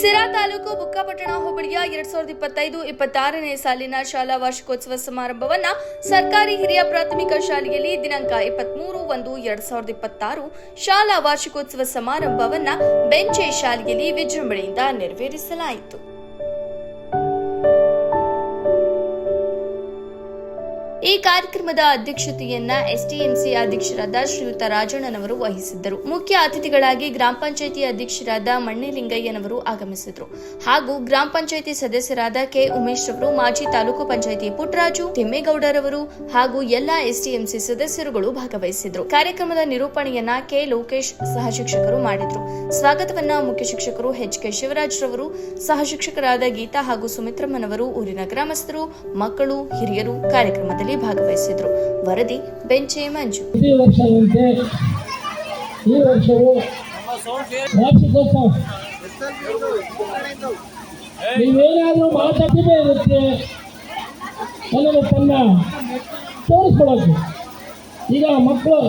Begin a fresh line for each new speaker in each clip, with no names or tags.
ಸಿರಾ ತಾಲೂಕು ಬುಕ್ಕಾಪಟ್ಟಣ ಹೋಬಳಿಯ ಎರಡ್ ಸಾವಿರದ ಇಪ್ಪತ್ತೈದು, ಇಪ್ಪತ್ತಾರನೇ ಸಾಲಿನ ಶಾಲಾ ವಾರ್ಷಿಕೋತ್ಸವ ಸಮಾರಂಭವನ್ನ ಸರ್ಕಾರಿ ಹಿರಿಯ ಪ್ರಾಥಮಿಕ ಶಾಲೆಯಲ್ಲಿ ದಿನಾಂಕ ಇಪ್ಪತ್ಮೂರು ಒಂದು ಎರಡ್ ಸಾವಿರದ ಇಪ್ಪತ್ತಾರು ಶಾಲಾ ವಾರ್ಷಿಕೋತ್ಸವ ಸಮಾರಂಭವನ್ನ ಬೆಂಚೆ ಶಾಲೆಯಲ್ಲಿ ವಿಜೃಂಭಣೆಯಿಂದ ನೆರವೇರಿಸಲಾಯಿತು. ಈ ಕಾರ್ಯಕ್ರಮದ ಅಧ್ಯಕ್ಷತೆಯನ್ನ ಎಸ್ಟಿಎಂಸಿ ಅಧ್ಯಕ್ಷರಾದ ಶ್ರೀಯುತ ರಾಜಣ್ಣನವರು ವಹಿಸಿದ್ದರು. ಮುಖ್ಯ ಅತಿಥಿಗಳಾಗಿ ಗ್ರಾಮ ಪಂಚಾಯಿತಿ ಅಧ್ಯಕ್ಷರಾದ ಮಣ್ಣಿಲಿಂಗಯ್ಯನವರು ಆಗಮಿಸಿದ್ರು. ಹಾಗೂ ಗ್ರಾಮ ಪಂಚಾಯಿತಿ ಸದಸ್ಯರಾದ ಕೆ ಉಮೇಶ್ ರವರು, ಮಾಜಿ ತಾಲೂಕು ಪಂಚಾಯಿತಿ ಪುಟ್ಟರಾಜು ತಿಮ್ಮೇಗೌಡರವರು ಹಾಗೂ ಎಲ್ಲಾ ಎಸ್ಟಿಎಂಸಿ ಸದಸ್ಯರುಗಳು ಭಾಗವಹಿಸಿದ್ರು. ಕಾರ್ಯಕ್ರಮದ ನಿರೂಪಣೆಯನ್ನ ಕೆ ಲೋಕೇಶ್ ಸಹ ಶಿಕ್ಷಕರು ಮಾಡಿದ್ರು. ಸ್ವಾಗತವನ್ನ ಮುಖ್ಯ ಶಿಕ್ಷಕರು ಎಚ್ ಕೆ ಶಿವರಾಜ್ ರವರು, ಸಹ ಶಿಕ್ಷಕರಾದ ಗೀತಾ ಹಾಗೂ ಸುಮಿತ್ರಮ್ಮನವರು, ಊರಿನ ಗ್ರಾಮಸ್ಥರು, ಮಕ್ಕಳು, ಹಿರಿಯರು ಕಾರ್ಯಕ್ರಮದಲ್ಲಿ ಭಾಗವಹಿಸಿದ್ರು. ವರದಿ, ಬೆಂಚೆ ಮಂಜು
ಈ ವರ್ಷವೂ ವಾರ್ಷಿಕೋತ್ಸವ ನೀವೇನಾದ್ರೂ ಮಾತಾಡ್ತಿದ್ದೇ ಇರುತ್ತೆ ಅನ್ನೋದು ತನ್ನ ತೋರಿಸ್ಕೊಡೋಕೆ ಈಗ ಮಕ್ಕಳು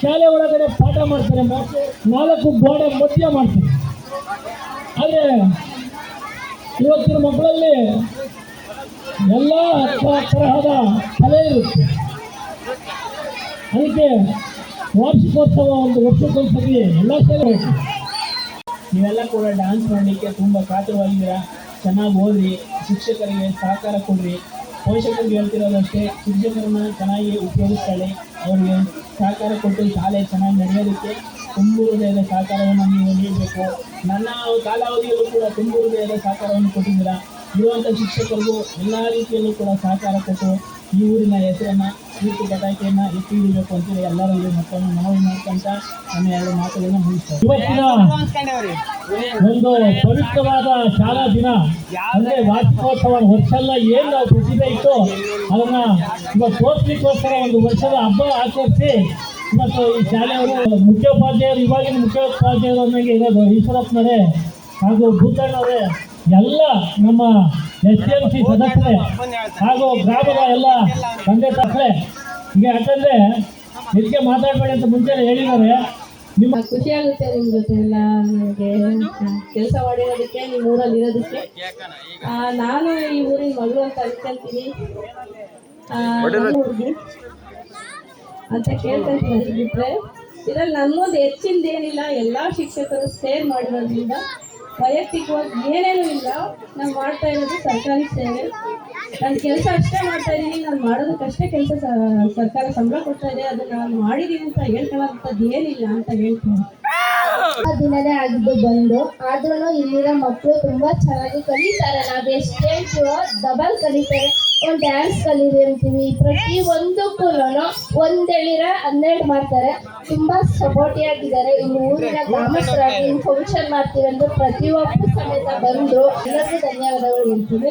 ಶಾಲೆ ಒಳಗಡೆ ಪಾಠ ಮಾಡ್ತಾರೆ, ನಾಲ್ಕು ಗೋಡೆ ಮಧ್ಯ ಮಾಡ್ತಾರೆ. ಆದರೆ ಇವತ್ತಿನ ಮಕ್ಕಳಲ್ಲಿ ಎಲ್ಲ ತರಹದ ಕಲೆ ಇರುತ್ತೆ ಅದಕ್ಕೆ ವಾರ್ಷಿಕೋತ್ಸವ ಒಂದು ವರ್ಷಕ್ಕೊಂದ್ಸತಿ ಎಲ್ಲ ಸೇರಬೇಕು.
ನೀವೆಲ್ಲ ಕೂಡ ಡ್ಯಾನ್ಸ್ ಮಾಡಲಿಕ್ಕೆ ತುಂಬ ಕಾತರವಾಗಿದ್ದೀರಾ ಚೆನ್ನಾಗಿ ಓದ್ರಿ, ಶಿಕ್ಷಕರಿಗೆ ಸಹಕಾರ ಕೊಡ್ರಿ. ಪೋಷಕರಿಗೆ ಹೇಳ್ತಿರೋದಷ್ಟೇ ಶಿಕ್ಷಕರನ್ನ ಚೆನ್ನಾಗಿ ಉಪಯೋಗಿಸ್ಕೊಳ್ಳಿ. ಅವರಿಗೆ ಸಹಕಾರ ಕೊಟ್ಟು ಶಾಲೆ ಚೆನ್ನಾಗಿ ನಡೆಯೋದಕ್ಕೆ ತುಂಬ ಸಹಕಾರವನ್ನು ನೀವು ನೀಡಬೇಕು. ನನ್ನ ಕಾಲಾವಧಿಯಲ್ಲೂ ಕೂಡ ತುಂಬ ಹೃದಯದ ಸಹಕಾರವನ್ನು ಕೊಟ್ಟಿದ್ದೀರಾ? ಇರುವಂಥ ಶಿಕ್ಷಕರಿಗೂ ಎಲ್ಲ ರೀತಿಯಲ್ಲೂ ಕೂಡ ಸಹಕಾರ ಕೊಟ್ಟು ಈ ಊರಿನ ಹೆಸರನ್ನ ಕೀರ್ತಿ ಪಟಾಕಿಯನ್ನು ಹಿಡಿಬೇಕು ಅಂತೇಳಿ ಎಲ್ಲರಲ್ಲಿ ಮತ್ತೊಮ್ಮೆ ಮನವಿ ಮಾಡ್ಕೊಂತ ನಮ್ಮ ಎರಡು ಮಾತುಗಳನ್ನು ಮುಗಿಸ್ತಾರೆ
ಇವತ್ತಿನ ಒಂದು ಪವಿತ್ರವಾದ ಶಾಲಾ ದಿನ, ಅಂದ್ರೆ ವಾರ್ಷಿಕೋತ್ಸವ ವರ್ಷಲ್ಲ, ಏನು ನಾವು ಪ್ರತಿಭೆ ಇತ್ತು ಅದನ್ನ ಇವತ್ತು ತೋರಿಸ್ಲಿಕ್ಕೋಸ್ಕರ ಒಂದು ವರ್ಷದ ಹಬ್ಬ ಆಚರಿಸಿ ಇವತ್ತು ಈ ಶಾಲೆಯವರು ಮುಖ್ಯೋಪಾಧ್ಯಾಯರು, ಇವಾಗಿನ ಮುಖ್ಯೋಪಾಧ್ಯಾಯರು ಅನ್ನಂಗೆ ಇರೋದು ಹಾಗೂ ಭೂತಣ್ಣವರೇ ಎಲ್ಲ ನಮ್ಮ ಎಸ್ ಡಿ ಎಂ ಸಿ ಸದಸ್ಯರೇ ಹಾಗೂ ಗ್ರಾಮದ ಎಲ್ಲ ತಂದೆ ತಾಯಿಗಳೇ ಈಗ ಯಾಕಂದ್ರೆ ಇದಕ್ಕೆ ಮಾತಾಡಬೇಡಿ ಅಂತ ಮುಂಚೆ ಹೇಳಿದ್ದಾರೆ. ನಿಮ್ಮ
ಖುಷಿ ಆಗುತ್ತೆ ನಿಮ್ ಜೊತೆ ಎಲ್ಲ ನನಗೆ ಕೆಲಸ ಮಾಡಿರೋದಕ್ಕೆ ನಿಮ್ಮ ಊರಲ್ಲಿ ಇರೋದಕ್ಕೆ. ನಾನು ಈ ಊರಿನ ಮಗಳು ಅಂತ ಅನ್ಕೊಂತೀನಿ ಹುಡ್ಗಿ. ಅಂತ ಕೇಳ್ಕೊಂತೀನಿ ಬಿಟ್ರೆ ಇದ್ರಲ್ಲಿ ನನ್ನೊಂದು ಹೆಚ್ಚಿಂದ ಏನಿಲ್ಲ ಎಲ್ಲ ಶಿಕ್ಷಕರು ಸೇರ್ ಮಾಡಿರೋದ್ರಿಂದ ವೈಯಕ್ತಿಕವಾಗಿ ಏನೇನು ಇಲ್ಲ. ನಾವು ಮಾಡ್ತಾ ಇರೋದು ಸರ್ಕಾರಿ ಸೇವೆ. ನಾನು ಕೆಲಸ ಅಷ್ಟೇ ಮಾಡ್ತಾ ಇದ್ದೀನಿ. ನಾನು ಮಾಡೋದಕ್ಕಷ್ಟೇ ಕೆಲಸ ಸರ್ಕಾರ ಸಂಬಳ ಕೊಡ್ತಾ ಇದೆ. ಅದನ್ನ ನಾನು ಮಾಡಿದ್ದೀನಿ ಅಂತ ಹೇಳ್ಕೊಳ್ಳೋಂಥದ್ದು ಏನಿಲ್ಲ ಅಂತ ಹೇಳ್ತೀನಿ.
ದಿನನೇ ಆಗಿದ್ದು ಬಂದು ಆದ್ರೂ ಇಲ್ಲಿನ ಮಕ್ಕಳು ತುಂಬಾ ಚೆನ್ನಾಗಿ ಕಲಿತಾರೆ. ನಾವು ಎಷ್ಟೇ ಹೇಳ್ತೀವೋ ಡಬಲ್ ಕಲಿತಾರೆ. ಒಂದ್ ಡ್ಯಾನ್ಸ್ ಕಲೀರಿ ಅಂತೀವಿ. ಪ್ರತಿ ಒಂದಕ್ಕೂ ಒಂದ್ ಹೇಳಿರ ಹನ್ನೆರಡು ಮಾಡ್ತಾರೆ. ತುಂಬಾ ಸಪೋರ್ಟಿ ಆಗಿದ್ದಾರೆ. ಇಲ್ಲಿ ಊರಿನ ಗ್ರಾಮಸ್ಥರಾಗಿ ಫಂಕ್ಷನ್ ಮಾಡ್ತೀವಿ ಅಂದ್ರೆ ಪ್ರತಿಯೊಬ್ಬರು ಸಮೇತ ಬಂದ್ರು ಎಲ್ಲರಿಗೂ ಧನ್ಯವಾದಗಳು ಹೇಳ್ತೀನಿ.